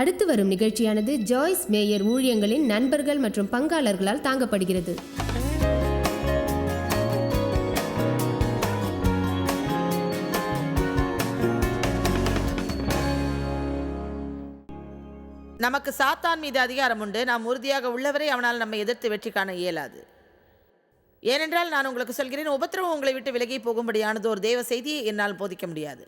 அடுத்து வரும் நிகழ்ச்சியானது ஜாய்ஸ் மேயர் ஊழியங்களின் நண்பர்கள் மற்றும் பங்காளர்களால் தாங்கப்படுகிறது. நமக்கு சாத்தான் மீது அதிகாரம் உண்டு. நாம் உறுதியாக உள்ளவரை அவனால் நம்மை எதிர்த்து வெற்றி காண இயலாது. ஏனென்றால் நான் உங்களுக்கு சொல்கிறேன் உபத்திரவம் உங்களை விட்டு விலகி போகும்படியானது ஒரு தேவ செய்தியை என்னால் போதிக்க முடியாது.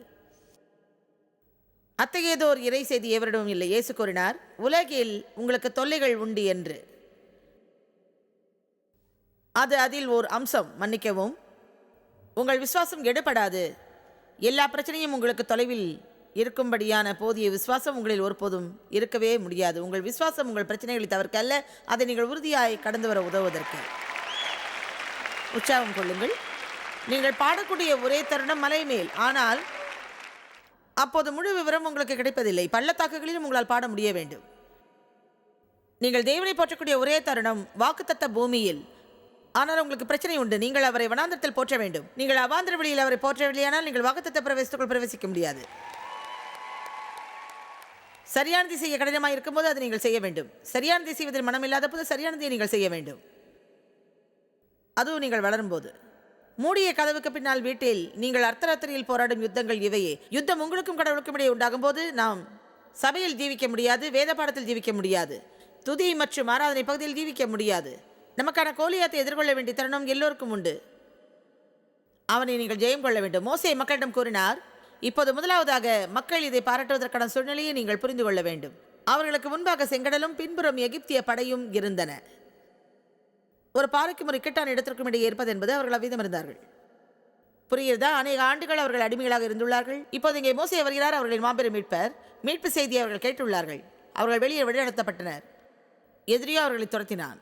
அத்தகையதோர் இறை செய்தி எவரிடமும் இல்லை. இயேசு கூறினார் உலகில் உங்களுக்கு தொல்லைகள் உண்டு என்று. அது அதில் ஓர் அம்சம் மன்னிக்கவும். உங்கள் விசுவாசம் எடுபடாது எல்லா பிரச்சனையும் உங்களுக்கு தொலைவில் இருக்கும்படியான போதிய விசுவாசம் உங்களில் ஒருபோதும் இருக்கவே முடியாது. உங்கள் விசுவாசம் உங்கள் பிரச்சனைகளை தவிர்க்க அல்ல அதை நீங்கள் உறுதியாய் கடந்து வர உதவுவதற்கு. உற்சாகம் கொள்ளுங்கள். நீங்கள் பாடக்கூடிய ஒரே தருணம் மலை மேல் ஆனால் அப்போது முழு விவரம் உங்களுக்கு கிடைப்பதில்லை. பள்ளத்தாக்குகளிலும் உங்களால் பாட முடிய வேண்டும். நீங்கள் தேவனை போற்றக்கூடிய ஒரே தருணம் வாக்குத்தத்த பூமியில். ஆனால் உங்களுக்கு பிரச்சனை உண்டு. நீங்கள் அவரை வனாந்திரத்தில் போற்ற வேண்டும். நீங்கள் அவாந்திர வழியில் அவரை போற்றவில்லையானால் நீங்கள் வாக்குத்தத்த பிரவேசத்துக்குள் பிரவேசிக்க முடியாது. சரியானதை செய்ய கடினமாக இருக்கும்போது அதை நீங்கள் செய்ய வேண்டும். சரியானதை செய்வதில் மனம் இல்லாத போது சரியானதை நீங்கள் செய்ய வேண்டும். அதுவும் நீங்கள் வளரும்போது. மூடிய கதவுக்கு பின்னால் வீட்டில் நீங்கள் அர்த்தராத்திரியில் போராடும் யுத்தங்கள் இவையே. யுத்தம் உங்களுக்கும் கடவுளுக்கும் இடையே உண்டாகும் போது நாம் சபையில் ஜீவிக்க முடியாது வேத பாடத்தில் ஜீவிக்க முடியாது. துதி மற்றும் ஆராதனை பகுதியில் ஜீவிக்க முடியாது. நமக்கான கோலியாத்தை எதிர்கொள்ள வேண்டிய தருணம் எல்லோருக்கும் உண்டு. அவனை நீங்கள் ஜெயம் கொள்ள வேண்டும். மோசே மக்களிடம் கூறினார் இப்போது முதலாவதாக மக்கள் இதை பாராட்டுவதற்கான சூழ்நிலையை நீங்கள் புரிந்து கொள்ள வேண்டும். அவர்களுக்கு முன்பாக செங்கடலும் பின்புறம் எகிப்திய படையும் இருந்தன. ஒரு பாறைக்கும் ஒரு இக்கட்டான இடத்திற்கும் இடையே இருப்பது என்பது அவர்கள் அவ்விதம் இருந்தார்கள். புரிகிறதா? அநேக ஆண்டுகள் அவர்கள் அடிமைகளாக இருந்துள்ளார்கள். இப்போது இங்கே மோசே வருகிறார் அவர்களின் மாபெரும் மீட்பர். மீட்பு செய்தியை அவர்கள் கேட்டுள்ளார்கள். அவர்கள் வெளியே வழிநடத்தப்பட்டனர் எதிரியோ அவர்களை துரத்தினான்.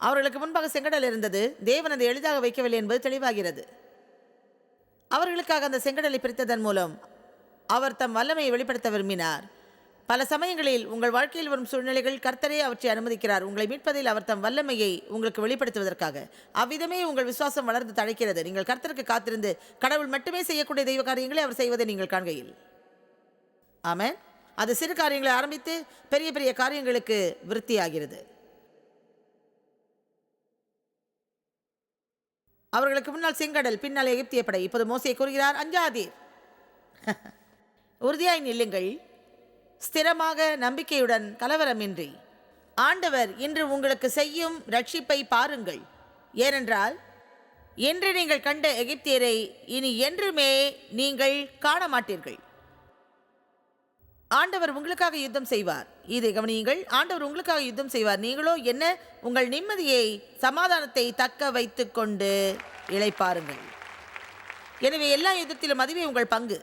அவர்களுக்கு முன்பாக செங்கடல் இருந்தது. தேவன் அதை எளிதாக வைக்கவில்லை என்பது தெளிவாகிறது. அவர்களுக்காக அந்த செங்கடலை பிரித்ததன் மூலம் அவர் தம் வல்லமையை வெளிப்படுத்த விரும்பினார். பல சமயங்களில் உங்கள் வாழ்க்கையில் வரும் சூழ்நிலைகள் கர்த்தரே அவற்றை அனுமதிக்கிறார். உங்களை மீட்பதில் அவர் தம் வல்லமையை உங்களுக்கு வெளிப்படுத்துவதற்காக. அவ்விதமே உங்கள் விசுவாசம் வளர்ந்து தழைக்கிறது. நீங்கள் கர்த்தருக்கு காத்திருந்து கடவுள் மட்டுமே செய்யக்கூடிய தெய்வ காரியங்களை அவர் செய்வதை நீங்கள் காண்கையில். ஆமாம் அது சிறு காரியங்களை ஆரம்பித்து பெரிய பெரிய காரியங்களுக்கு விருத்தியாகிறது. அவர்களுக்கு முன்னால் செங்கடல் பின்னால் எகிப்திய படை. இப்போது மோசையை கூறுகிறார் அஞ்சாதீர். உறுதியாய் நில்லுங்கள். ஸ்திரமாக நம்பிக்கையுடன் கலவரமின்றி. ஆண்டவர் இன்று உங்களுக்கு செய்யும் ரட்சிப்பை பாருங்கள். ஏனென்றால் என்று நீங்கள் கண்ட எகிப்தியரை இனி என்றுமே நீங்கள் காண மாட்டீர்கள் ஆண்டவர் உங்களுக்காக யுத்தம் செய்வார். இதை கவனியுங்கள். ஆண்டவர் உங்களுக்காக யுத்தம் செய்வார். நீங்களோ என்ன உங்கள் நிம்மதியை சமாதானத்தை தக்க வைத்து கொண்டு இழைப்பாருங்கள் எனவே எல்லா யுத்தத்திலும் அதுவே உங்கள் பங்கு.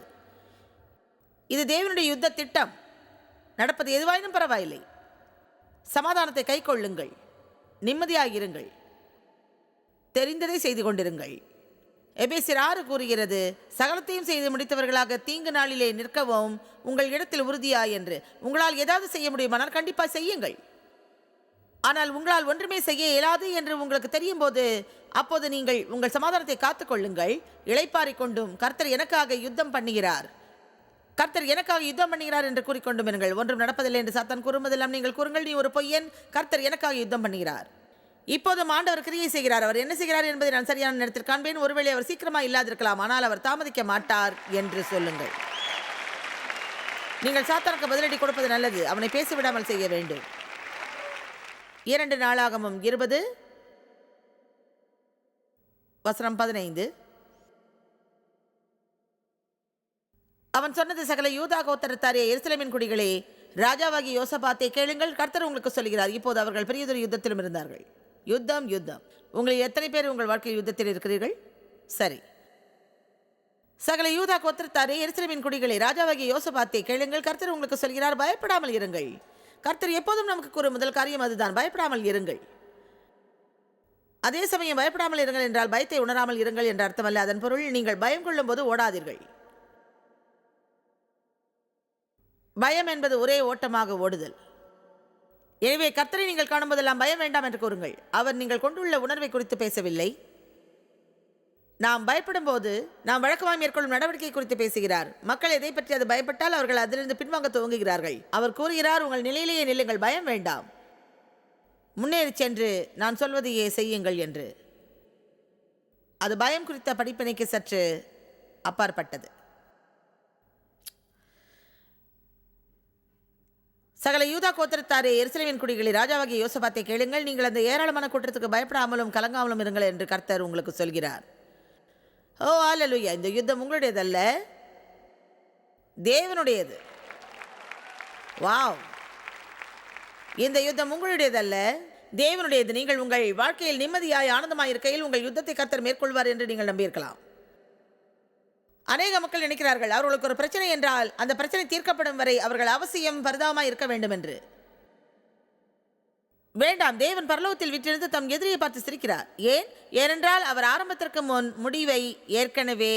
இது தேவனுடைய யுத்த திட்டம் நடப்பது எதுவாயினும் பரவாயில்லை. சமாதானத்தை கை கொள்ளுங்கள். நிம்மதியாகிருங்கள் தெரிந்ததை செய்து கொண்டிருங்கள். எபேசியர் ஆறு கூறுகிறது சகலத்தையும் செய்து முடித்தவர்களாக தீங்கு நாளிலே நிற்கவும் உங்கள் இடத்தில் உறுதியா என்று. உங்களால் ஏதாவது செய்ய முடியுமானால் கண்டிப்பாக செய்யுங்கள். ஆனால் உங்களால் ஒன்றுமே செய்ய இயலாது என்று உங்களுக்கு தெரியும் போது அப்போது நீங்கள் உங்கள் சமாதானத்தை காத்துக்கொள்ளுங்கள் இளைப்பாறிக் கொண்டும் கர்த்தர் எனக்காக யுத்தம் பண்ணுகிறார். கர்த்தர் எனக்காக யுத்தம் பண்ணுகிறார் என்று கூறிக்கொண்டும் இருங்கள். ஒன்றும் நடப்பதில்லை என்று சாத்தான் கூறும்போதெல்லாம் நீங்கள் கூறுங்கள் நீ ஒரு பொய்யன் கர்த்தர் எனக்காக யுத்தம் பண்ணுகிறார். இப்போதும் ஆண்டவர் கிரியை செய்கிறார். அவர் என்ன செய்கிறார் என்பதை நான் சரியான நேரத்தில் காண்பேன். ஒருவேளை அவர் சீக்கிரமாக இல்லாதிருக்கலாம். ஆனால் அவர் தாமதிக்க மாட்டார் என்று சொல்லுங்கள். நீங்கள் சாத்தானுக்கு பதிலடி கொடுப்பது நல்லது. அவனை பேசிவிடாமல் செய்ய வேண்டும். இரண்டு நாளாகமும் இருபது வசனம் பதினைந்து. அவன் சொன்னது சகல யூதா கோத்தரத்தாரே எருசலேமின் குடிகளே ராஜாவாகி யோசபாத்தை கேளுங்கள் கர்த்தர் உங்களுக்கு சொல்கிறார். இப்போது அவர்கள் பெரியதொரு யுத்தத்திலும் இருந்தார்கள். யுத்தம் யுத்தம். உங்களில் எத்தனை பேர் உங்கள் வாழ்க்கை யுத்தத்தில் இருக்கிறீர்கள்? சரி. சகல யூதா கோத்திரத்தாரே எருசலேமின் குடிகளே ராஜாவாகிய யோசபாத்தை கேளுங்கள் கர்த்தர் உங்களுக்கு சொல்கிறார் பயப்படாமல் இருங்கள். கர்த்தர் எப்போதும் நமக்கு கூறும் முதல் காரியம் அதுதான் பயப்படாமல் இருங்கள். அதே சமயம் பயப்படாமல் இருங்கள் என்றால் பயத்தை உணராமல் இருங்கள் என்ற அர்த்தமல்ல. அதன் பொருள் நீங்கள் பயம் கொள்ளும் போது ஓடாதீர்கள். பயம் என்பது ஒரே ஓட்டமாக ஓடுதல். எனவே கர்த்தரை நீங்கள் காணும்போதெல்லாம் பயம் வேண்டாம் என்று கூறுங்கள். அவர் நீங்கள் கொண்டுள்ள உணர்வை குறித்து பேசவில்லை. நாம் பயப்படும் போது நாம் வழக்கமாக மேற்கொள்ளும் நடவடிக்கை குறித்து பேசுகிறார். மக்கள் எதை பற்றி அது பயப்பட்டால் அவர்கள் அதிலிருந்து பின்வாங்க துவங்குகிறார்கள். அவர் கூறுகிறார் உங்கள் நிலையிலேயே நில்லுங்கள் பயம் வேண்டாம். முன்னேறி சென்று நான் சொல்வதையே செய்யுங்கள் என்று. அது பயம் குறித்த படிப்பினைக்கு சற்று அப்பாற்பட்டது. சகல யூதா கோத்திரத்தாரே எருசலேமின் குடிகளை ராஜாவாகிய யோசபாத்தை கேளுங்கள். நீங்கள் அந்த ஏராளமான கூட்டத்துக்கு பயப்படாமலும் கலங்காமலும் இருங்கள் என்று கர்த்தர் உங்களுக்கு சொல்கிறார். ஓ ஆலலுயா இந்த யுத்தம் உங்களுடையதல்ல. தேவனுடையது. வாவ். இந்த யுத்தம் உங்களுடையதல்ல. தேவனுடையது. நீங்கள் உங்கள் வாழ்க்கையில் நிம்மதியாய் ஆனந்தமாயிருக்கையில் உங்கள் யுத்தத்தை கர்த்தர் மேற்கொள்வார் என்று நீங்கள் நம்பியிருக்கலாம். அநேக மக்கள் நினைக்கிறார்கள் அவர்களுக்கு ஒரு பிரச்சனை என்றால் அந்த பிரச்சனை தீர்க்கப்படும் வரை அவர்கள் அவசியம் பரிதாபமாக இருக்க வேண்டும் என்று வேண்டாம் தேவன் பரலோகத்தில் விட்டிருந்து தம் எதிரியை பார்த்து சிரிக்கிறார். ஏன்? ஏனென்றால் அவர் ஆரம்பத்திற்கு முன் முடிவை ஏற்கனவே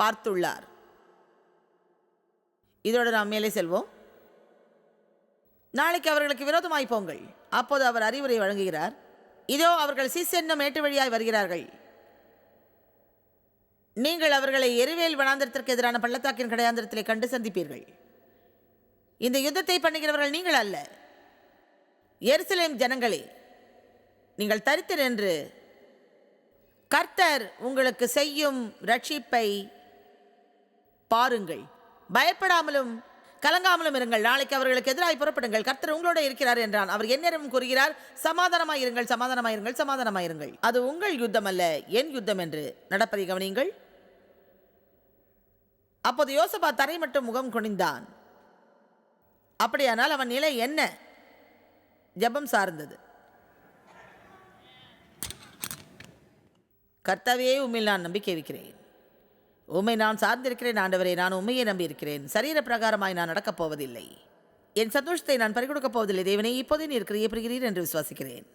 பார்த்துள்ளார். இதோடு நாம் மேலே செல்வோம். நாளைக்கு அவர்களுக்கு விரோதமாய் போங்கள். அப்போது அவர் அறிவுரை வழங்குகிறார். இதோ அவர்கள் சீசென்னும் ஏட்டு வழியாய் வருகிறார்கள். நீங்கள் அவர்களை எரிவேல் வனாந்திரத்திற்கு எதிரான பள்ளத்தாக்கின் கடையாந்திரத்திலே கண்டு சந்திப்பீர்கள். இந்த யுத்தத்தை பண்ணுகிறவர்கள் நீங்கள் அல்ல. எருசலேம் ஜனங்களே நீங்கள் தரித்து நின்று கர்த்தர் உங்களுக்கு செய்யும் ரட்சிப்பை பாருங்கள். பயப்படாமலும் கலங்காமலும் இருங்கள். நாளைக்கு அவர்களுக்கு எதிராக புறப்படுங்கள். கர்த்தர் உங்களோட இருக்கிறார் என்றான். அவர் எந்நேரமும் கூறுகிறார் சமாதானமாயிருங்கள் சமாதானமாயிருங்கள் சமாதானமாயிருங்கள். அது உங்கள் யுத்தம் அல்ல என் யுத்தம் என்று நடப்பதை கவனியுங்கள். அப்போது யோசபா தரை மட்டும் முகம் குனிந்தான். அப்படியானால் அவன் நிலை என்ன? ஜெபம் சார்ந்தது. கர்த்தாவே உண்மையில் நான் நம்பிக்கை வைக்கிறேன் உம்மை நான் சார்ந்திருக்கிறேன் ஆண்டவரே நான் உண்மையை நம்பியிருக்கிறேன். சரீர பிரகாரமாய் நான் நடக்கப் போவதில்லை. என் சந்தோஷத்தை நான் பறிகொடுக்கப் போவதில்லை தேவனே இப்போதே நீர் கிரியப்படுகிறீர் என்று விசுவாசிக்கிறேன்.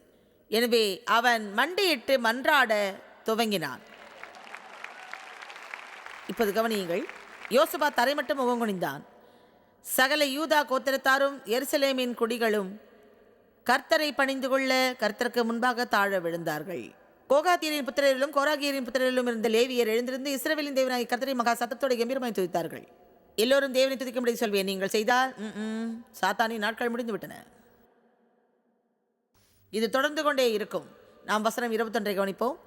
எனவே அவன் மண்டியிட்டு மன்றாட துவங்கினான். இப்போது கவனியுங்கள் யோசபா தரை மட்டும் முகம் சகல யூதா கோத்திரத்தாரும் எருசலேமின் குடிகளும் கர்த்தரை பணிந்து கொள்ள கர்த்தருக்கு முன்பாக தாழ விழுந்தார்கள். கோகாத்தியரின் புத்திரரிலும் கோராகியரின் புத்திரரிலும் இருந்த லேவியர் எழுந்திருந்து இஸ்ரவேலின் தேவனாகி கர்த்தரை மகா சத்தத்தோடு கம்பீரமாய் துதித்தார்கள். எல்லோரும் தேவனை துதிக்கும்படி சொல்வேன் நீங்கள் செய்தால் சாத்தானின் நாட்கள் முடிந்து விட்டன இது தொடர்ந்து கொண்டே இருக்கும். நாம் வசனம் இருபத்தொன்றை கவனிப்போம்.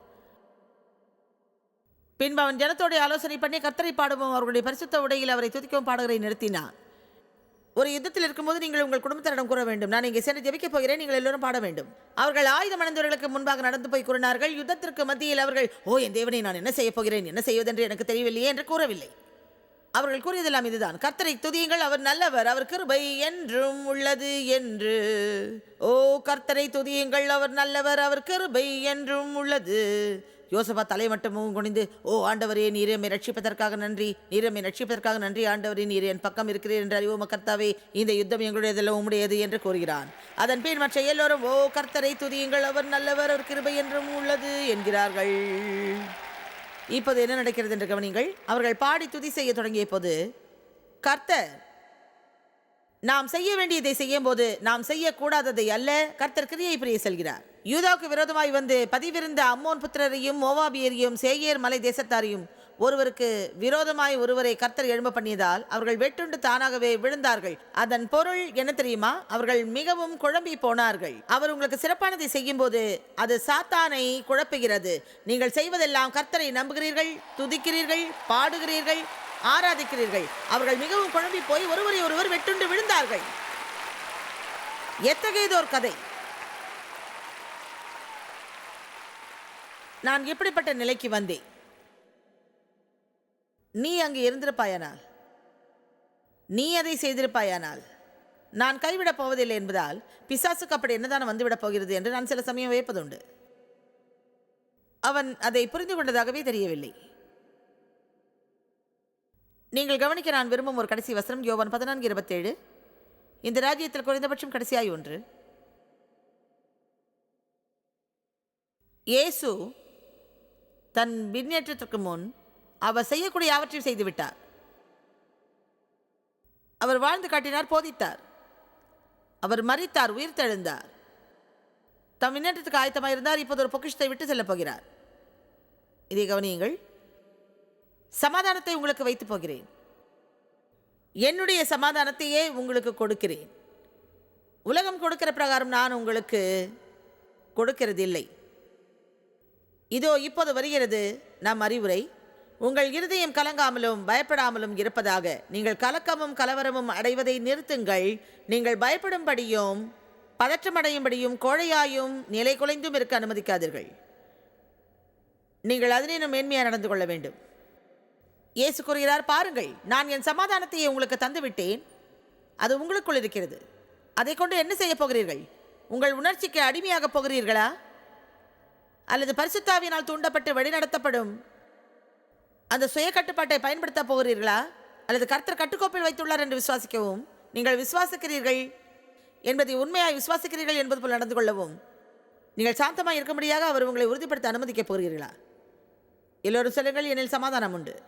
பின்பு அவன் ஜனத்தோடைய ஆலோசனை பண்ணி கர்த்தரை பாடவும். அவர்களுடைய பரிசுத்த உடையில் அவரை துதிக்கவும் பாடகரை நிறுத்தினான். ஒரு யுத்தத்தில் இருக்கும்போது நீங்கள் உங்கள் குடும்பத்தினரிடம் கூற வேண்டும். நான் இங்கே சென்று ஜெபிக்கப் போகிறேன். நீங்கள் எல்லோரும் பாட வேண்டும். அவர்கள் ஆயுதம் அடைந்தவர்களுக்கு முன்பாக நடந்து போய் கூறினார்கள் யுத்தத்திற்கு மத்தியில் அவர்கள் ஓ என் தேவனை நான் என்ன செய்யப் போகிறேன்? என்ன செய்வதென்று எனக்கு தெரியவில்லையே என்று கூறவில்லை. அவர்கள் கூறியதெல்லாம் இதுதான். கர்த்தரை துதியுங்கள் அவர் நல்லவர் அவர் கிருபை என்றும் உள்ளது என்று. ஓ கர்த்தரை துதியுங்கள் அவர் நல்லவர் அவர் கிருபை என்றும் உள்ளது. யோசபா தலை மட்டும் குனிந்து ஓ ஆண்டவரே நீரே எம்மை ரட்சிப்பதற்காக நன்றி. நீர் எம்மை ரட்சிப்பதற்காக நன்றி. ஆண்டவரே நீர் என் பக்கம் இருக்கிறீர் என்று அறிவோம். கர்த்தாவே இந்த யுத்தம் எங்களுடையதெல்லாம் உம்முடையது என்று கூறுகிறான். அதன் பின் மற்ற எல்லோரும் ஓ கர்த்தரை துதியுங்கள். அவர் நல்லவர். அவர் கிருபை என்றும் உள்ளது என்கிறார்கள். இப்போது என்ன நடக்கிறது என்று கவனிங்கள் அவர்கள் பாடி துதி செய்ய தொடங்கிய போது கர்த்தர் நாம் செய்ய வேண்டியதை செய்யும் போது நாம் செய்யக்கூடாததை அல்ல. கர்த்தர் கிரியை புரிய செல்கிறார். யூதாவுக்கு விரோதமாய் வந்து பதிவிருந்த அம்மோன் புத்திரரையும் மோவாபியரையும் சேயர் மலை தேசத்தாரையும் ஒருவருக்கு விரோதமாய் ஒருவரை கர்த்தர் எழும்ப பண்ணியதால் அவர்கள் வெட்டுண்டு தானாகவே விழுந்தார்கள். அதன் பொருள் என்ன தெரியுமா? அவர்கள் மிகவும் குழம்பி போனார்கள். அவர் உங்களுக்கு சிறப்பானதை செய்யும் போது அது சாத்தானை குழப்புகிறது. நீங்கள் செய்வதெல்லாம் கர்த்தரை நம்புகிறீர்கள் துதிக்கிறீர்கள் பாடுகிறீர்கள் ஆராதிக்கிறீர்கள். அவர்கள் மிகவும் குழம்பி போய் ஒருவரை ஒருவர் வெட்டுண்டு விழுந்தார்கள். எத்தகையதோர் கதை? நான் எப்படிப்பட்ட நிலைக்கு வந்தேன்? நீ அங்கு இருந்திருப்பாயானால்? நீ அதை செய்திருப்பாயானால்? நான் கைவிடப் போவதில்லை என்பதால் பிசாசுக்கு அப்படி என்னதான் வந்துவிடப் போகிறது என்று நான் சில சமயம் வியப்பதுண்டு. அவன் அதை புரிந்து கொண்டதாகவே தெரியவில்லை. நீங்கள் கவனிக்க நான் விரும்பும் ஒரு கடைசி வசனம் யோவான் பதினான்கு இருபத்தேழு. இந்த ராஜ்யத்தில் குறைந்தபட்சம் கடைசியாய் ஒன்று. இயேசு தன் விண்ணேற்றத்திற்கு முன் அவர் செய்யக்கூடிய யாவற்றையும் செய்துவிட்டார். அவர் வாழ்ந்து காட்டினார் போதித்தார். அவர் மறித்தார் உயிர் தெழுந்தார் தம் விண்ணேற்றத்துக்கு ஆயத்தமாக இருந்தார் இப்போது ஒரு பொக்கிஷத்தை விட்டு செல்லப் போகிறார். இதை கவனியுங்கள். சமாதானத்தை உங்களுக்கு வைத்து போகிறேன். என்னுடைய சமாதானத்தையே உங்களுக்கு கொடுக்கிறேன். உலகம் கொடுக்கிற பிரகாரம் நான் உங்களுக்கு கொடுக்கிறதில்லை. இதோ இப்போது வருகிறது நம் அறிவுரை. உங்கள் இருதயம் கலங்காமலும் பயப்படாமலும் இருப்பதாக நீங்கள் கலக்கமும் கலவரமும் அடைவதை நிறுத்துங்கள். நீங்கள் பயப்படும்படியும் பதற்றமடையும்படியும் கோழையாயும் நிலை குலைந்தும் இருக்க அனுமதிக்காதீர்கள். நீங்கள் அதனினும் மேன்மையாக நடந்து கொள்ள வேண்டும். இயேசு கூறுகிறார் பாருங்கள் நான் என் சமாதானத்தையே உங்களுக்கு தந்துவிட்டேன். அது உங்களுக்குள் இருக்கிறது. அதை கொண்டு என்ன செய்ய போகிறீர்கள்? உங்கள் உணர்ச்சிக்கு அடிமையாகப் போகிறீர்களா? அல்லது பரிசுத்தாவினால் தூண்டப்பட்டு வழிநடத்தப்படும். அந்த சுய கட்டுப்பாட்டை பயன்படுத்த போகிறீர்களா? அல்லது கர்த்தர் கட்டுக்கோப்பில் வைத்துள்ளார் என்று விசுவாசிக்கவும். நீங்கள் விசுவாசிக்கிறீர்கள் என்பதை உண்மையாய் விசுவாசிக்கிறீர்கள் என்பது போல் நடந்து கொள்ளவும். நீங்கள் சாந்தமாக இருக்கும்படியாக அவர் உங்களை உறுதிப்படுத்த அனுமதிக்கப் போகிறீர்களா? எல்லோரும் சொல்லுங்கள் என்னில் சமாதானம் உண்டு.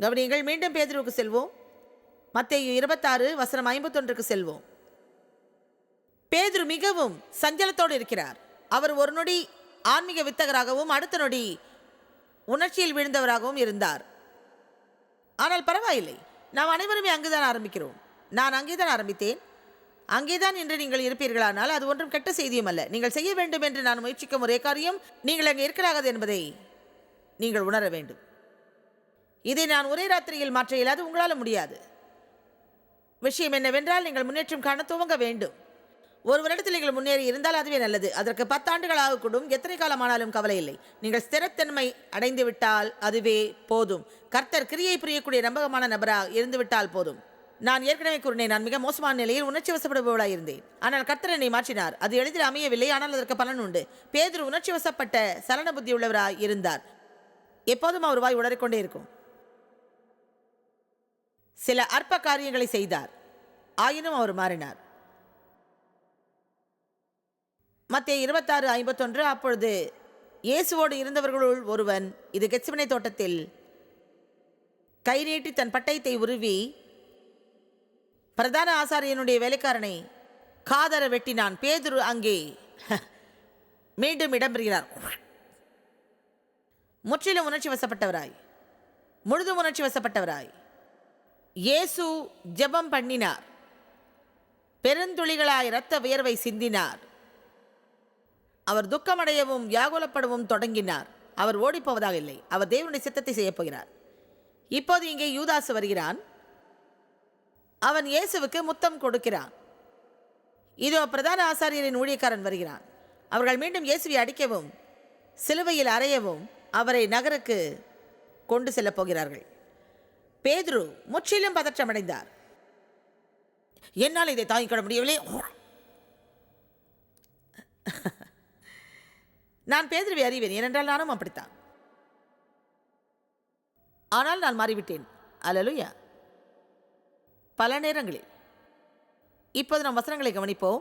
கவனியங்கள் மீண்டும் பேதுருவுக்கு செல்வோம். மத்திய இருபத்தாறு வசனம் ஐம்பத்தொன்றுக்கு செல்வோம். பேதுரு மிகவும் சஞ்சலத்தோடு இருக்கிறார். அவர் ஒரு நொடி ஆன்மீக வித்தகராகவும் அடுத்த நொடி உணர்ச்சியில் விழுந்தவராகவும் இருந்தார். ஆனால் பரவாயில்லை. நாம் அனைவருமே அங்குதான் ஆரம்பிக்கிறோம். நான் அங்கேதான் ஆரம்பித்தேன். அங்கேதான் என்று நீங்கள் இருப்பீர்களானால் அது ஒன்றும் கெட்ட செய்தியும் அல்ல. நீங்கள் செய்ய வேண்டும் என்று நான் முயற்சிக்கும் ஒரே காரியம் நீங்கள் அங்கே இருக்கிறார்கள் என்பதை நீங்கள் உணர வேண்டும். இதை நான் ஒரே ராத்திரியில் மாற்ற இயலாது உங்களால் முடியாது. விஷயம் என்னவென்றால் நீங்கள் முன்னேற்றம் காண துவங்க வேண்டும். ஒரு வருடத்தில் நீங்கள் முன்னேறி இருந்தால் அதுவே நல்லது. அதற்கு பத்தாண்டுகள் ஆகக்கூடும் எத்தனை காலமானாலும் கவலை இல்லை நீங்கள் ஸ்திரத்தன்மை அடைந்து விட்டால் அதுவே போதும். கர்த்தர் கிரியை புரியக்கூடிய நம்பகமான நபராக இருந்து விட்டால் போதும். நான் ஏற்கனவே கூறினேன் நான் மிக மோசமான நிலையில் உணர்ச்சி வசப்படுபவளாக இருந்தேன். ஆனால் கர்த்தர் என்னை மாற்றினார். அது எளிதில் அமையவில்லை ஆனால் அதற்கு பலன் உண்டு. பேதர் உணர்ச்சி வசப்பட்ட சலன புத்தி உள்ளவராய் இருந்தார். எப்போதும் அவர் வாய் உடறிக்கொண்டே இருக்கும். சில அற்ப காரியங்களை செய்தார். ஆயினும் அவர் மாறினார். மத்திய இருபத்தாறு ஐம்பத்தொன்று அப்பொழுது இயேசுவோடு இருந்தவர்களுள் ஒருவன் இது கெச்சிமனை தோட்டத்தில் கை நீட்டி தன் பட்டயத்தை உருவி பிரதான ஆசாரியனுடைய வேலைக்காரனை காதர வெட்டினான். பேதுரு அங்கே மீண்டும் இடம்பெறுகிறார். முற்றிலும் உணர்ச்சி வசப்பட்டவராய் முழுதும் உணர்ச்சி வசப்பட்டவராய் இயேசு ஜெபம் பண்ணினார். பெருந்துளிகளாய் இரத்த வியர்வை சிந்தினார். அவர் துக்கமடையவும் வியாகுலப்படவும் தொடங்கினார். அவர் ஓடிப்போவதாக இல்லை. அவர் தேவனுடைய சித்தத்தை செய்யப் போகிறார். இப்போது இங்கே யூதாசு வருகிறான். அவன் இயேசுவுக்கு முத்தம் கொடுக்கிறான். இதோ பிரதான ஆசாரியரின் ஊழியக்காரன் வருகிறான். அவர்கள் மீண்டும் இயேசுவை அடிக்கவும் சிலுவையில் அறையவும் அவரை நகருக்கு கொண்டு செல்லப் போகிறார்கள். பேதுரு முற்றிலும் பதற்றமடைந்தார். என்னால் இதை தாங்கிக் கொள்ள முடியவில்லை. நான் பேதுருவை அறிவேன். ஏனென்றால் நானும் அப்படித்தான். ஆனால் நான் மாறிவிட்டேன். அலலுயா பல நேரங்களில். இப்போது நம் வசனங்களை கவனிப்போம்.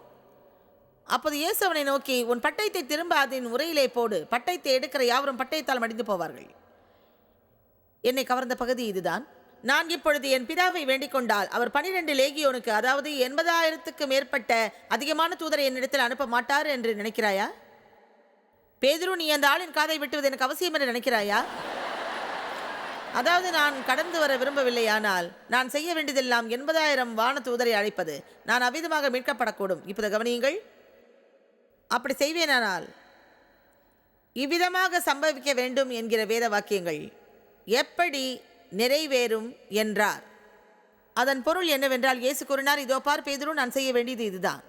அப்போது இயேசு அவனை நோக்கி உன் பட்டயத்தை திரும்ப அதன் உரையிலே போடு. பட்டயத்தை எடுக்கிற யாவரும் பட்டயத்தால் மடிந்து போவார்கள். என்னை கவர்ந்த பகுதி இதுதான். நான் இப்பொழுது என் பிதாவை வேண்டிக் கொண்டால் அவர் பனிரெண்டு லேகியோனுக்கு அதாவது எண்பதாயிரத்துக்கு மேற்பட்ட அதிகமான தூதரை என்னிடத்தில் அனுப்ப மாட்டார் என்று நினைக்கிறாயா? பேதுரு நீ அந்த ஆளின் காதை வெட்டுவது எனக்கு அவசியம் என்று நினைக்கிறாயா? அதாவது நான் கடந்து வர விரும்பவில்லை ஆனால் நான் செய்ய வேண்டியதெல்லாம் எண்பதாயிரம் வான தூதரை அழைப்பது நான் அவிதமாக மீட்கப்படக்கூடும். இப்போது கவனியுங்கள். அப்படி செய்வேனானால் இவ்விதமாக சம்பவிக்க வேண்டும் என்கிற வேத வாக்கியங்கள் எப்படி நிறைவேறும் என்றார். அதன் பொருள் என்னவென்றால் இயேசு கூறினார் இதோ பார் பேதரும் நான் செய்ய வேண்டியது இதுதான்.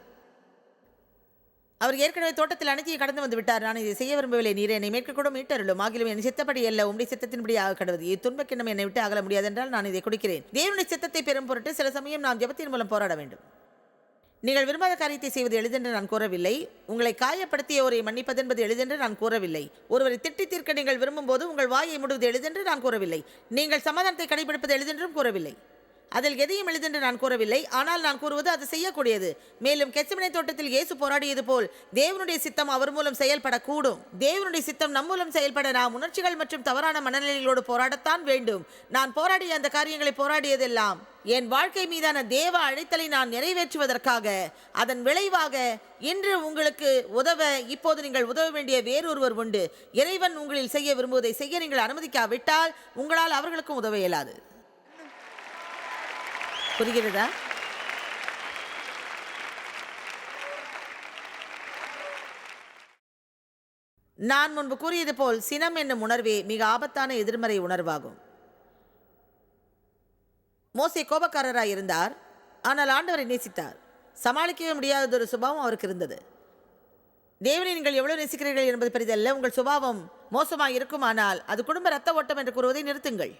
அவர் ஏற்கனவே தோட்டத்தில் அனைத்தையும் கடந்து வந்து விட்டார். நான் இதை செய்ய விரும்பவில்லை. நீர் என்னை மேற்கக்கூட மீட்டருளும். ஆகிலும் என் சித்தப்படி அல்ல. உம்முடைய சித்தத்தின்படி ஆக கடவுது இத்துன்பக்கிண்ணம் என்னை விட்டு அகல முடியாதென்றால் நான் இதை குடிக்கிறேன். தேவனுடைய சித்தத்தை பெறும் பொருட்டு சில சமயம் நாம் ஜபத்தின் மூலம் போராட வேண்டும். நீங்கள் விரும்பாத காரியத்தை செய்வது எளிதென்று நான் கூறவில்லை. உங்களை காயப்படுத்தியோரை மன்னிப்பதென்பது எளிதென்று நான் கூறவில்லை. ஒருவரை திட்டி தீர்க்க நீங்கள் விரும்பும் போது உங்கள் வாயை மூடுவது எளிதென்று நான் கூறவில்லை. நீங்கள் சமாதானத்தை கடைபிடிப்பது எளிதென்றும் கூறவில்லை. அதில் எதையும் எளிதென்று நான் கூறவில்லை. ஆனால் நான் கூறுவது அது செய்யக்கூடியது. மேலும் கெச்சமனை தோட்டத்தில் இயேசு போராடியது போல் தேவனுடைய சித்தம் அவர் மூலம் செயல்படக்கூடும். தேவனுடைய சித்தம் நம் மூலம் செயல்பட நாம் உணர்ச்சிகள் மற்றும் தவறான மனநிலைகளோடு போராடத்தான் வேண்டும். நான் போராடிய அந்த காரியங்களை போராடியதெல்லாம் என் வாழ்க்கை மீதான தேவ அழைத்தலை நான் நிறைவேற்றுவதற்காக. அதன் விளைவாக இன்று உங்களுக்கு உதவ இப்போது நீங்கள் உதவ வேண்டிய வேறொருவர் உண்டு. இறைவன் உங்களில் செய்ய விரும்புவதை செய்ய நீங்கள் அனுமதிக்காவிட்டால் உங்களால் அவர்களுக்கும் உதவ இயலாது. புரிகிறதா? நான் முன்பு கூறியது போல் சினம் என்னும் உணர்வே மிக ஆபத்தான எதிர்மறை உணர்வாகும். மோசை கோபக்காரராக இருந்தார் ஆனால் ஆண்டவரை நேசித்தார். சமாளிக்கவே முடியாததொரு சுபாவம் அவருக்கு இருந்தது. தேவனை நீங்கள் எவ்வளவு நேசிக்கிறீர்கள் என்பது பெரிதல்ல. உங்கள் சுபாவம் மோசமாக இருக்குமானால் அது குடும்ப ரத்த ஓட்டம் என்று கூறுவதை நிறுத்துங்கள்.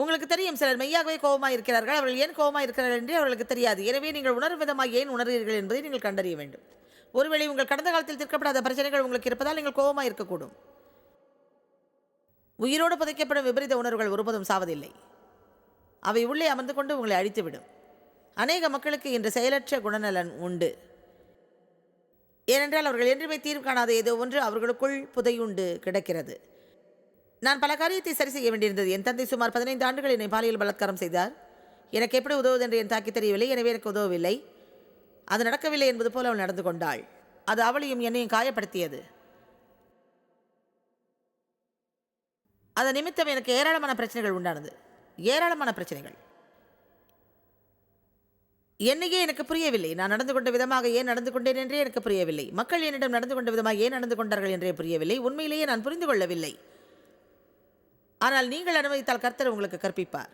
உங்களுக்கு தெரியும் சிலர் மெய்யாகவே கோபமாக இருக்கிறார்கள் அவர்கள் ஏன் கோபமாக இருக்கிறார்கள் என்று அவர்களுக்கு தெரியாது. எனவே நீங்கள் உணரும் விதமாக ஏன் உணர்கிறீர்கள் என்பதை நீங்கள் கண்டறிய வேண்டும். ஒருவேளை உங்கள் கடந்த காலத்தில் தீர்க்கப்படாத பிரச்சனைகள் உங்களுக்கு இருப்பதால் நீங்கள் கோபமாக இருக்கக்கூடும் உயிரோடு புதைக்கப்படும் விபரீத உணர்வுகள் ஒருபோதும் சாவதில்லை. அவை உள்ளே அமர்ந்து கொண்டு உங்களை அழித்துவிடும். அநேக மக்களுக்கு இன்று செயலற்ற குணநலன் உண்டு. ஏனென்றால் அவர்கள் என்றுமே தீர்வு காணாத ஏதோ ஒன்று அவர்களுக்குள் புதையுண்டு கிடக்கிறது. நான் பல காரியத்தை சரி செய்ய வேண்டியிருந்தது. என் தந்தை சுமார் பதினைந்து ஆண்டுகள் என்னை பாலியல் பலாத்காரம் செய்தார். எனக்கு எப்படி உதவுவது என்று என் தாக்கி தெரியவில்லை. எனவே எனக்கு உதவவில்லை. அது நடக்கவில்லை என்பது போல அவள் நடந்து கொண்டாள். அது அவளையும் என்னையும் காயப்படுத்தியது. அதன் நிமித்தம் எனக்கு ஏராளமான பிரச்சனைகள் உண்டானது. ஏராளமான பிரச்சனைகள். என்னையே எனக்கு புரியவில்லை. நான் நடந்து கொண்ட விதமாக ஏன் நடந்து கொண்டேன் என்றே எனக்கு புரியவில்லை. மக்கள் என்னிடம் நடந்து கொண்ட விதமாக ஏன் நடந்து கொண்டார்கள் என்றே புரியவில்லை. உண்மையிலேயே நான் புரிந்து கொள்ளவில்லை. ஆனால் நீங்கள் அனுமதித்தால் கர்த்தர் உங்களுக்கு கற்பிப்பார்.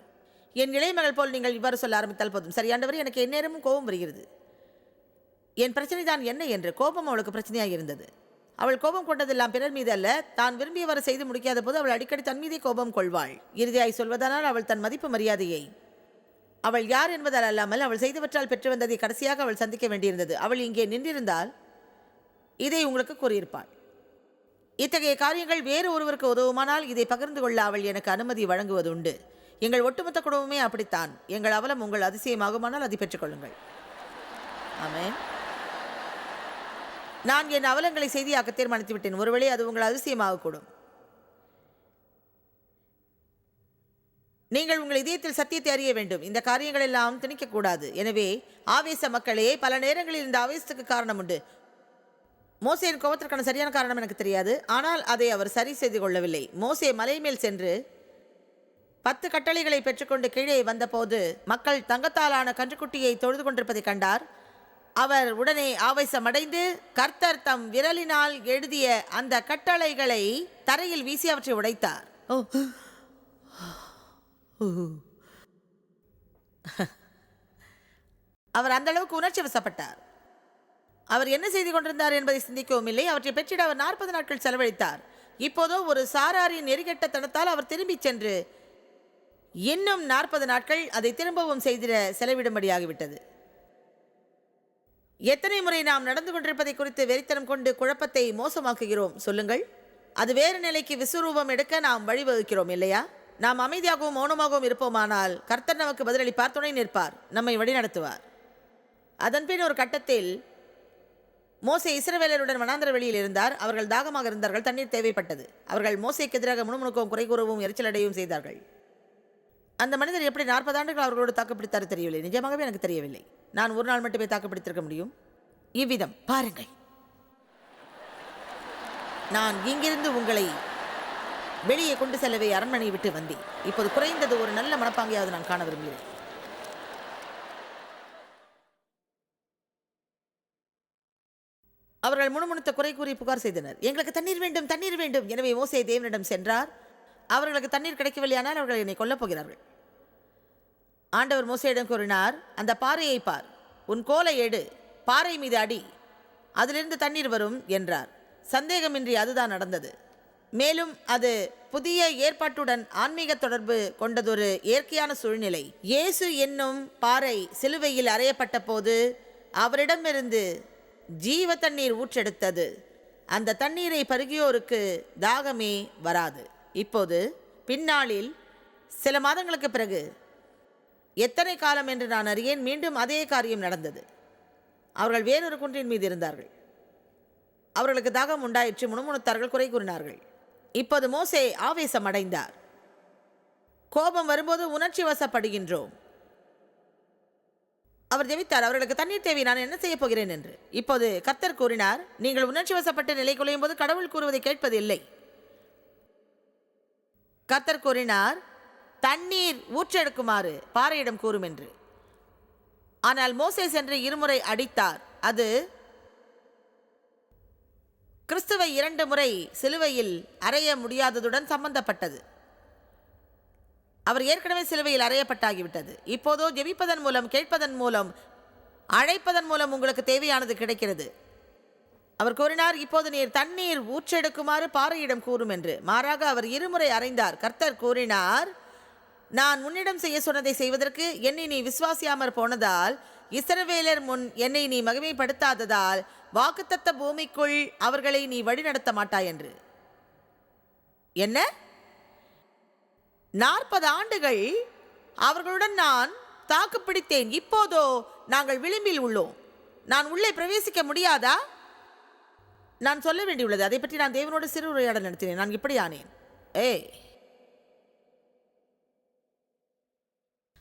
என் இளைமகள் போல் நீங்கள் இவ்வாறு சொல்ல ஆரம்பித்தால் போதும். சரியாண்டவர் எனக்கு எந்நேரமும் கோபம் வருகிறது. என் பிரச்சனை தான் என்ன என்று கோபம் அவளுக்கு பிரச்சனையாக இருந்தது. அவள் கோபம் கொண்டதெல்லாம் பிறர் மீது அல்ல. தான் விரும்பியவரை செய்து முடிக்காத போது அவள் அடிக்கடி தன் மீதே கோபம் கொள்வாள். இறுதியாய் சொல்வதனால் அவள் தன் மதிப்பு மரியாதையை. அவள் யார் என்பதால் அல்லாமல் அவள் செய்தவற்றால் பெற்று வந்ததை கடைசியாக அவள் சந்திக்க வேண்டியிருந்தது. அவள் இங்கே நின்றிருந்தால் இதை உங்களுக்கு கூறியிருப்பாள். இத்தகைய காரியங்கள் வேறு ஒருவருக்கு உதவுமானால் இதை பகிர்ந்து கொள்ள அவள் எனக்கு அனுமதி வழங்குவதுண்டு. எங்கள் ஒட்டுமொத்த குடும்பமே அப்படித்தான். எங்கள் அவலம் உங்கள் அதிசயமாகுமானால் அதை பெற்றுக்கொள்ளுங்கள் ஆமென். நான் என் அவலங்களை செய்தியாக்க தீர்மானித்து விட்டேன். ஒருவேளை அது உங்கள் அதிசயமாகக்கூடும். நீங்கள் உங்கள் இதயத்தில் சத்தியத்தை அறிய வேண்டும். இந்த காரியங்கள் எல்லாம் திணிக்கக்கூடாது. எனவே ஆவேச மக்களே பல நேரங்களில் இந்த ஆவேசத்துக்கு காரணம் உண்டு மோசேயின் கோபத்திற்கான சரியான காரணம் எனக்கு தெரியாது. ஆனால் அதை அவர் சரி செய்து கொள்ளவில்லை. மோசே மலை மேல் சென்று பத்து கட்டளைகளை பெற்றுக்கொண்டு கீழே வந்தபோது மக்கள் தங்கத்தாலான கன்றுக்குட்டியை தொழுது கொண்டிருப்பதை கண்டார். அவர் உடனே ஆவேசமடைந்து கர்த்தர் தம் விரலினால் எழுதிய அந்த கட்டளைகளை தரையில் வீசி அவற்றை உடைத்தார். அவர் அந்த அளவுக்கு உணர்ச்சி வசப்பட்டார் அவர் என்ன செய்து கொண்டிருந்தார் என்பதை சிந்திக்கவும் இல்லை. அவற்றை பெற்றிட அவர் நாற்பது நாட்கள் செலவழித்தார். இப்போதோ ஒரு சாராரின் நெறிகெட்ட தனத்தால் அவர் திரும்பிச் சென்று இன்னும் நாற்பது நாட்கள் அதை திரும்பவும் செய்திட செலவிடும்படியாகிவிட்டது. எத்தனை முறை நாம் நடந்து கொண்டிருப்பதை குறித்து வெறித்தனம் கொண்டு குழப்பத்தை மோசமாக்குகிறோம் சொல்லுங்கள். அது வேறு நிலைக்கு விஸ்வரூபம் எடுக்க நாம் வழிவகுக்கிறோம் இல்லையா? நாம் அமைதியாகவும் மௌனமாகவும் இருப்போமானால் கர்த்தர் நமக்கு பதிலளிப்பார் துணை நிற்பார் நம்மை வழிநடத்துவார். அதன்பின் ஒரு கட்டத்தில் மோசே இஸ்ரவேலருடன் வனாந்திர வெளியில் இருந்தார். அவர்கள் தாகமாக இருந்தார்கள் தண்ணீர் தேவைப்பட்டது. அவர்கள் மோசைக்கு எதிராக முணுமுணுக்கவும் குறை கூறவும் எரிச்சலடையவும் செய்தார்கள். அந்த மனிதர் எப்படி நாற்பது ஆண்டுகள் அவர்களோடு தாக்குப்பிடித்தார் தெரியவில்லை. நிஜமாகவே எனக்கு தெரியவில்லை. நான் ஒரு நாள் மட்டுமே தாக்குப்பிடித்திருக்க முடியும். இவ்விதம் பாருங்கள். நான் இங்கிருந்து உங்களை வெளியே கொண்டு செல்லவே அரண்மனையை விட்டு வந்தேன். இப்போது குறைந்தது ஒரு நல்ல மனப்பாங்கையாவது நான் காண விரும்புகிறேன். அவர்கள் முணுமுணுத்த குறை கூறி புகார் செய்தனர். எங்களுக்கு தண்ணீர் வேண்டும் தண்ணீர் வேண்டும். எனவே மோசே தேவனிடம் சென்றார். அவர்களுக்கு தண்ணீர் கிடைக்கவில்லையானால் அவர்கள் என்னை கொல்லப் போகிறார்கள். ஆண்டவர் மோசையிடம் கூறினார் அந்த பாறையை பார். உன் கோலை எடு பாறை மீது அடி அதிலிருந்து தண்ணீர் வரும் என்றார். சந்தேகமின்றி அதுதான் நடந்தது. மேலும் அது புதிய ஏற்பாட்டுடன் ஆன்மீக தொடர்பு கொண்டதொரு இயற்கையான சூழ்நிலை. இயேசு என்னும் பாறை சிலுவையில் அறையப்பட்ட போது அவரிடமிருந்து ஜீவ தண்ணீர் ஊற்றெடுத்தது. அந்த தண்ணீரை பருகியோருக்கு தாகமே வராது. இப்போது பின்னாளில் சில மாதங்களுக்கு பிறகு எத்தனை காலம் என்று நான் அறியேன் மீண்டும் அதே காரியம் நடந்தது. அவர்கள் வேறொரு குன்றின் மீது இருந்தார்கள். அவர்களுக்கு தாகம் உண்டாயிற்று முணுமுணுத்தார்கள் குறை கூறினார்கள். இப்போது மோசே ஆவேசம் அடைந்தார். கோபம் வரும்போது உணர்ச்சி வசப்படுகின்றோம். அவர் ஜெபித்தார் அவர்களுக்கு தண்ணீர் தேவை நான் என்ன செய்ய போகிறேன்? என்று. இப்போது கர்த்தர் கூறினார் நீங்கள் உணர்ச்சி வசப்பட்டு நிலை குலையும் போது கடவுள் கூறுவதை கேட்பது இல்லை. கர்த்தர் கூறினார் தண்ணீர் ஊற்றெடுக்குமாறு பாறையிடம் கூறும் என்று. ஆனால் மோசே சென்று இருமுறை அடித்தார். அது கிறிஸ்துவை இரண்டு முறை சிலுவையில் அறைய முடியாததுடன் சம்பந்தப்பட்டது. அவர் ஏற்கனவே சிலுவையில் அறையப்பட்டாகிவிட்டது. இப்போதோ ஜெபிப்பதன் மூலம் கேட்பதன் மூலம் அழைப்பதன் மூலம் உங்களுக்கு தேவையானது கிடைக்கிறது. அவர் கூறினார் இப்போது நீர் தண்ணீர் ஊற்றெடுக்குமாறு பாறையிடம் கூறும் என்று. மாறாக அவர் இருமுறை அறைந்தார். கர்த்தர் கூறினார் நான் உன்னிடம் செய்ய சொன்னதை செய்வதற்கு என்னை நீ விசுவாசியாமற் போனதால் இசரவேலர் முன் என்னை நீ மகிமைப்படுத்தாததால் வாக்குத்தத்த பூமிக்குள் அவர்களை நீ வழிநடத்த மாட்டாய் என்று. என்ன? நாற்பது ஆண்டுகள் அவர்களுடன் நான் தாக்கு பிடித்தேன். இப்போதோ நாங்கள் விளிம்பில் உள்ளோம். நான் உள்ளே பிரவேசிக்க முடியாதா? நான் சொல்ல வேண்டியுள்ளது. அதை பற்றி நான் தேவனோடு சிறு உரையாடல் நடத்தினேன். நான் இப்படி ஆனேன் ஏய்.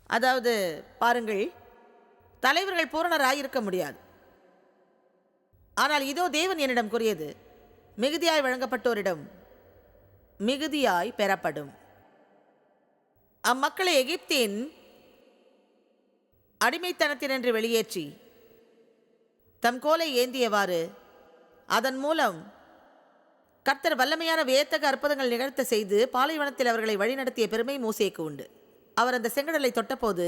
அதாவது பாருங்கள் தலைவர்கள் பூரணராக இருக்க முடியாது. ஆனால் இதோ தேவன் என்னிடம் கூறியது மிகுதியாய் வழங்கப்பட்டோரிடம் மிகுதியாய் பெறப்படும். அம்மக்களை எகிப்தின் அடிமைத்தனத்தினின்று வெளியேற்றி தம் கோலை ஏந்தியவாறு அதன் மூலம் கர்த்தர் வல்லமையான வியத்தக அற்புதங்கள் நிகழ்த்த செய்து பாலைவனத்தில் அவர்களை வழிநடத்திய பெருமை மூசேக்கு உண்டு. அவர் அந்த செங்கடலை தொட்டபோது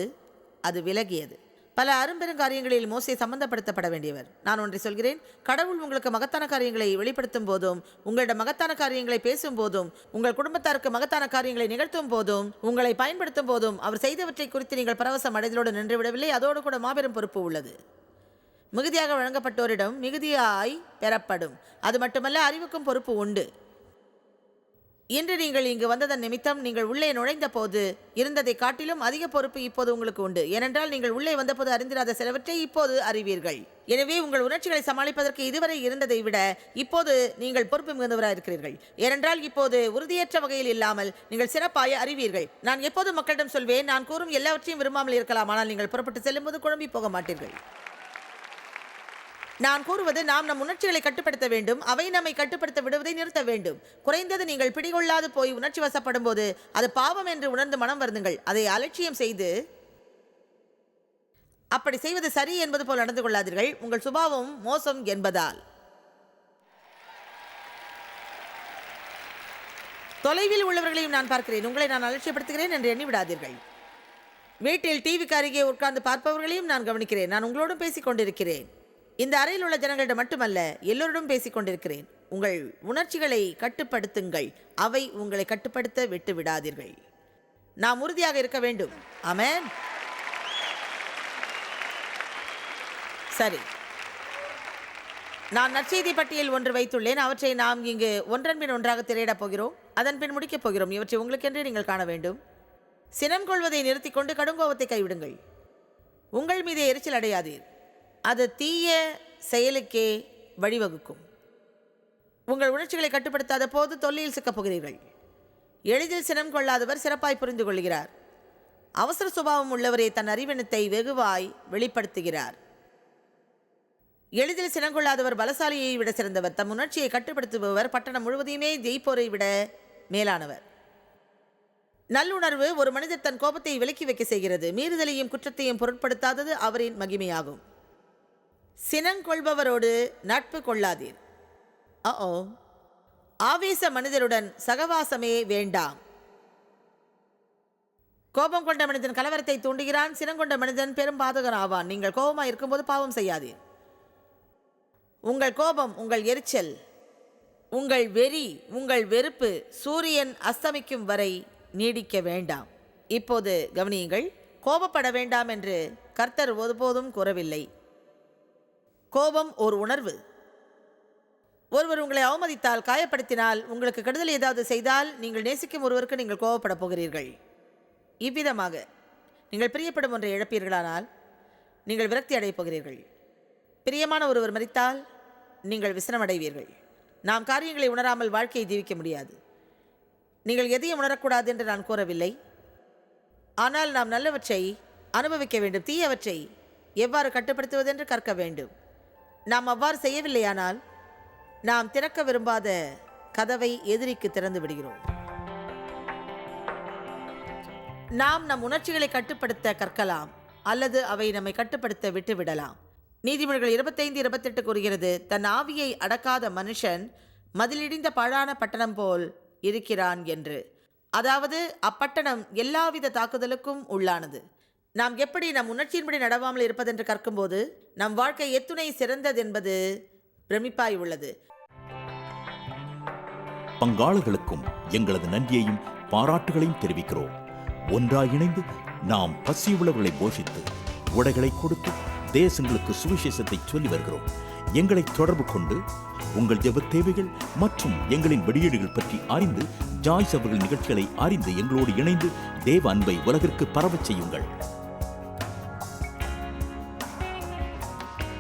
அது விலகியது. பல அரும்பெருங்காரியங்களில் மோசே சம்பந்தப்படுத்தப்பட வேண்டியவர். நான் ஒன்றை சொல்கிறேன். கடவுள் உங்களுக்கு மகத்தான காரியங்களை வெளிப்படுத்தும் போதும் உங்களிடம் மகத்தான காரியங்களை பேசும் போதும் உங்கள் குடும்பத்தாருக்கு மகத்தான காரியங்களை நிகழ்த்தும் போதும் உங்களை பயன்படுத்தும் போதும் அவர் செய்தவற்றை குறித்து நீங்கள் பரவசம் அடைதலோடு நின்றுவிடவில்லை அதோடு கூட மாபெரும் பொறுப்பு உள்ளது. மிகுதியாக வழங்கப்பட்டோரிடம் மிகுதியாய் பெறப்படும். அது மட்டுமல்ல அறிவுக்கும் பொறுப்பு உண்டு. இன்று நீங்கள் இங்கு வந்ததன் நிமித்தம் நீங்கள் உள்ளே நுழைந்த போது இருந்ததை காட்டிலும் அதிக பொறுப்பு இப்போது உங்களுக்கு உண்டு. ஏனென்றால் நீங்கள் உள்ளே வந்தபோது அறிந்திராத சிலவற்றை இப்போது அறிவீர்கள். எனவே உங்கள் உணர்ச்சிகளை சமாளிப்பதற்கு இதுவரை இருந்ததை விட இப்போது நீங்கள் பொறுப்பு மிகுந்தவராக இருக்கிறீர்கள். ஏனென்றால் இப்போது உறுதியற்ற வகையில் இல்லாமல் நீங்கள் சிறப்பாய அறிவீர்கள். நான் எப்போது மக்களிடம் சொல்வேன் நான் கூறும் எல்லாவற்றையும் விரும்பாமல் இருக்கலாம் ஆனால் நீங்கள் புறப்பட்டு செல்லும்போது குழம்பி போக மாட்டீர்கள். நான் கூறுவது நாம் நம் உணர்ச்சிகளை கட்டுப்படுத்த வேண்டும். அவை நம்மை கட்டுப்படுத்த விடுவதை நிறுத்த வேண்டும். குறைந்தது நீங்கள் பிடிகொள்ளாது போய் உணர்ச்சி வசப்படும் போது அது பாவம் என்று உணர்ந்து மனம் வருந்துங்கள். அதை அலட்சியம் செய்து அப்படி செய்வது சரி என்பது போல் நடந்து கொள்ளாதீர்கள். உங்கள் சுபாவம் மோசம் என்பதால். தொலைவில் உள்ளவர்களையும் நான் பார்க்கிறேன். உங்களை நான் அலட்சியப்படுத்துகிறேன் என்று எண்ணிவிடாதீர்கள் வீட்டில் டிவிக்கு அருகே உட்கார்ந்து பார்ப்பவர்களையும் நான் கவனிக்கிறேன். நான் உங்களோடும் பேசிக் கொண்டிருக்கிறேன் இந்த அறையில் உள்ள ஜனங்களிடம் மட்டுமல்ல எல்லோரிடம் பேசிக் கொண்டிருக்கிறேன். உங்கள் உணர்ச்சிகளை கட்டுப்படுத்துங்கள். அவை உங்களை கட்டுப்படுத்த விட்டு விடாதீர்கள். நாம் உறுதியாக இருக்க வேண்டும். ஆமேன். சரி. நான் நற்செய்தி பட்டியல் ஒன்று வைத்துள்ளேன். அவற்றை நாம் இங்கு ஒன்றன் பின் ஒன்றாக திரையிடப் போகிறோம். அதன் பின் முடிக்கப் போகிறோம். இவற்றை உங்களுக்கென்றே நீங்கள் காண வேண்டும். சினம் கொள்வதை நிறுத்திக் கொண்டு கடுங்கோபத்தை கைவிடுங்கள். உங்கள் மீதே எரிச்சல் அடையாதீர். அது தீய செயலுக்கே வழிவகுக்கும். உங்கள் உணர்ச்சிகளை கட்டுப்படுத்தாத போது தொல்லையில் சிக்கப் போகிறீர்கள். எளிதில் சினம் கொள்ளாதவர் சிறப்பாய் புரிந்து கொள்கிறார். அவசர சுபாவம் உள்ளவரே தன் அறிவினத்தை வெகுவாய் வெளிப்படுத்துகிறார். எளிதில் சினங்கொள்ளாதவர் பலசாலியை விட சிறந்தவர். தம் உணர்ச்சியை கட்டுப்படுத்துபவர் பட்டணம் முழுவதையுமே ஜெயிப்போரை விட மேலானவர். நல்லுணர்வு ஒரு மனிதர் தன் கோபத்தை விலக்கி வைக்க செய்கிறது. மீறுதலையும் குற்றத்தையும் பொருட்படுத்தாதது அவரின் மகிமையாகும். சினங்கொள்பவரோடு நட்பு கொள்ளாதீர். ஓ ஆவேச மனிதருடன் சகவாசமே வேண்டாம். கோபம் கொண்ட மனிதன் கலவரத்தை தூண்டுகிறான். சினங்கொண்ட மனிதன் பெரும் பாதகன் ஆவான். நீங்கள் கோபமாக இருக்கும்போது பாவம் செய்யாதீர். உங்கள் கோபம் உங்கள் எரிச்சல் உங்கள் வெறி உங்கள் வெறுப்பு சூரியன் அஸ்தமிக்கும் வரை நீடிக்க வேண்டாம். இப்போது கவனியுங்கள் கோபப்பட வேண்டாம் என்று கர்த்தர் ஒருபோதும் கூறவில்லை. கோபம் ஒரு உணர்வு. ஒருவர் உங்களை அவமதித்தால் காயப்படுத்தினால் உங்களுக்கு கெடுதல் ஏதாவது செய்தால் நீங்கள் நேசிக்கும் ஒருவருக்கு நீங்கள் கோபப்பட போகிறீர்கள். இவ்விதமாக நீங்கள் பிரியப்படும் ஒன்றை இழப்பீர்களானால் நீங்கள் விரக்தி அடையப் போகிறீர்கள். பிரியமான ஒருவர் மறித்தால் நீங்கள் விசனமடைவீர்கள். நாம் காரியங்களை உணராமல் வாழ்க்கையை ஜீவிக்க முடியாது. நீங்கள் எதையும் உணரக்கூடாது என்று நான் கூறவில்லை. ஆனால் நாம் நல்லவற்றை அனுபவிக்க வேண்டும். தீயவற்றை எவ்வாறு கட்டுப்படுத்துவதென்று கற்க வேண்டும். நாம் அவ்வாறு செய்யவில்லையானால் நாம் திறக்க விரும்பாத கதவை எதிரிக்கு திறந்து விடுகிறோம். நாம் நம் உணர்ச்சிகளை கட்டுப்படுத்த கற்கலாம் அல்லது அவை நம்மை கட்டுப்படுத்த விட்டுவிடலாம் நீதிமொழிகள் இருபத்தைந்து இருபத்தெட்டு கூறுகிறது தன் ஆவியை அடக்காத மனுஷன் மதிலிடிந்த பழான பட்டணம் போல் இருக்கிறான் என்று. அதாவது அப்பட்டணம் எல்லாவித தாக்குதலுக்கும் உள்ளானது. நாம் எப்படி நம் உணர்ச்சியின்படி நடவாமல் இருப்பதென்று கற்கும்போது நம் வாழ்க்கை எத்துணை சிறந்ததென்பது பிரமிப்பாய் உள்ளது. பங்காளர்களுக்கும் எங்களது நன்றியையும் பாராட்டுகளையும் தெரிவிக்கிறோம். ஒன்றாய் இணைந்து நாம் பசி பசியுள்ளவர்களை போஷித்து உடைகளை கொடுத்து தேசங்களுக்கு சுவிசேஷத்தை சொல்லி வருகிறோம். எங்களை தொடர்பு கொண்டு உங்கள் ஜெப தேவைகள் மற்றும் எங்களின் வெளியீடுகள் பற்றி அறிந்து ஜாய்ஸ் அவர்கள் நிகழ்ச்சிகளை அறிந்து எங்களோடு இணைந்து தேவ அன்பை உலகிற்கு பரவச் செய்யுங்கள்.